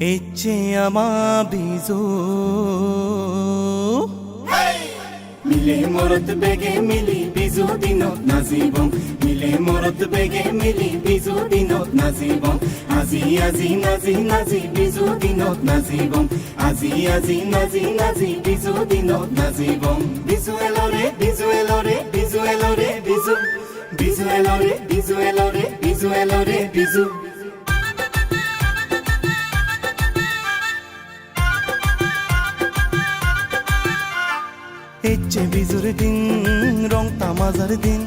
এচ্ছে আমা বিজু মিলে মরত বেগে মিলি বিজু দিনত নাজিবম মিলে মরত বেগে মিলি বিজু দিনত নাজিবম আজি আজি, নাজি নাজি বিজু দিনত নাজিবম আজি আজি, নাজি নাজি বিজু দিনত নাজিবম বিজু এলৰে বিজু এলৰে বিজু এলৰে বিজু। বিজু এলৰে বিজু এলৰে বিজু এলৰে বিজু। এচ্ছে বিজুর দিন রং তামাজার দিন।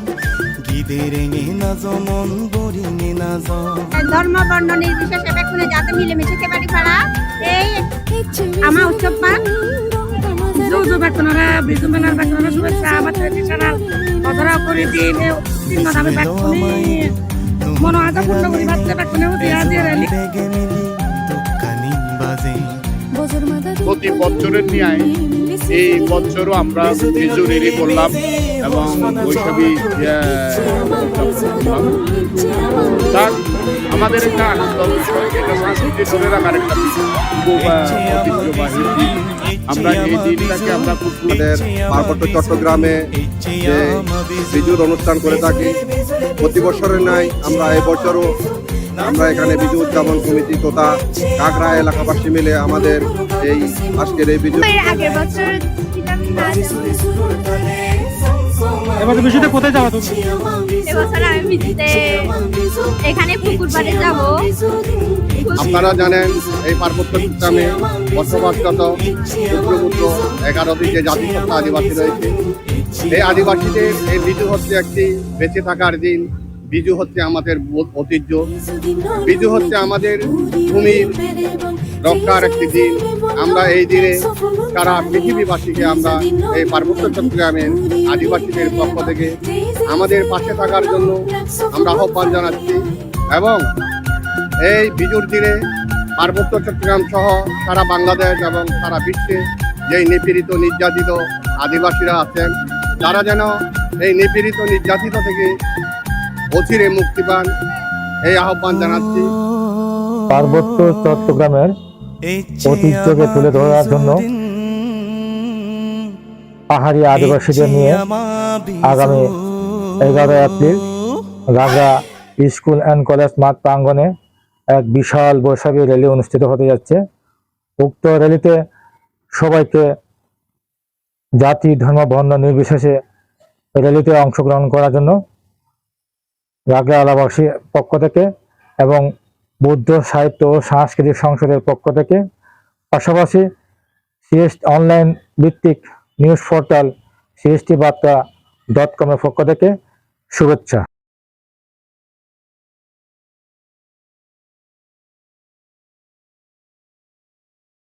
গিদে রেঙে নাজ মন বরিঙে নাজ ধর্ম বর্ণ নির্বিশেষে বেক্ষণে যাতে মিলেমিশে বাড়ি ভাড়া? এই আমার উৎসব পান বিজু মেলার শুভেচ্ছা আমার অধরা করে দিন তিন আমি মনো আজা পূর্ণ করি উঠে আজি রেলি বেগে মিলি প্রতি বছরের ন্যায়। এই বছরও আমরা বিজু রেলি করলাম এবং বৈশাখী তার আমাদের একটা আনন্দ আমরা এই দিনটাকে আমরা খুব আমাদের পার্বত্য চট্টগ্রামে বিজুর অনুষ্ঠান করে থাকি। প্রতি বছরের নাই আমরা এবছরও আমরা এখানে বিজু উদযাপন কমিটি তথা কাকরা এলাকাবাসী মিলে আমাদের এই আজকের এই আগের বছর এবার বিষয়টা কোথায় যাওয়া তুমি? এবছর আমি এখানে পুকুর পাড়ে যাব। আপনারা জানেন এই পার্বত্য চট্টগ্রামে বসবাসরত ক্ষুদ্র এগারোটি যে জাতিসত্তা আদিবাসী রয়েছে। এই আদিবাসীদের এই বিজু হচ্ছে একটি বেঁচে থাকার দিন। বিজু হচ্ছে আমাদের ঐতিহ্য। বিজু হচ্ছে আমাদের ভূমির রক্ষার একটি দিন। আমরা এই দিনে সারা পৃথিবীবাসীকে আমরা এই পার্বত্য চট্টগ্রামের আদিবাসীদের পক্ষ থেকে আমাদের পাশে থাকার জন্য আমরা আহ্বান জানাচ্ছি এবং এই বিজুর দিনে পার্বত্য চট্টগ্রাম সহ সারা বাংলাদেশ এবং সারা বিশ্বে যেই নিপীড়িত, নির্যাতিত আদিবাসীরা আছেন তারা যেন এই নিপীড়িত, নির্যাতিত থেকে অচিরে মুক্তি পান। এই আহ্বান জানাচ্ছি। পার্বত্য চট্টগ্রামের ঐতিহ্যকে তুলে ধরার জন্য পাহাড়ি আদিবাসীদের নিয়ে আগামী এগারোই April Raga school and college মাঠ প্রাঙ্গনে এক বিশাল বৈশাখী র্যালি অনুষ্ঠিত হতে যাচ্ছে। উক্ত র্যালিতে সবাইকে জাতি ধর্ম বর্ণ নির্বিশেষে র্যালিতে অংশগ্রহণ করার জন্য রাগা আলাবাসীর পক্ষ থেকে এবং বৌদ্ধ সাহিত্য ও সাংস্কৃতিক সংসদের পক্ষ থেকে। পাশাপাশি সিএস অনলাইন ভিত্তিক নিউজ পোর্টাল সিএসটি বার্তা ডট কমের পক্ষ থেকে শুভেচ্ছা।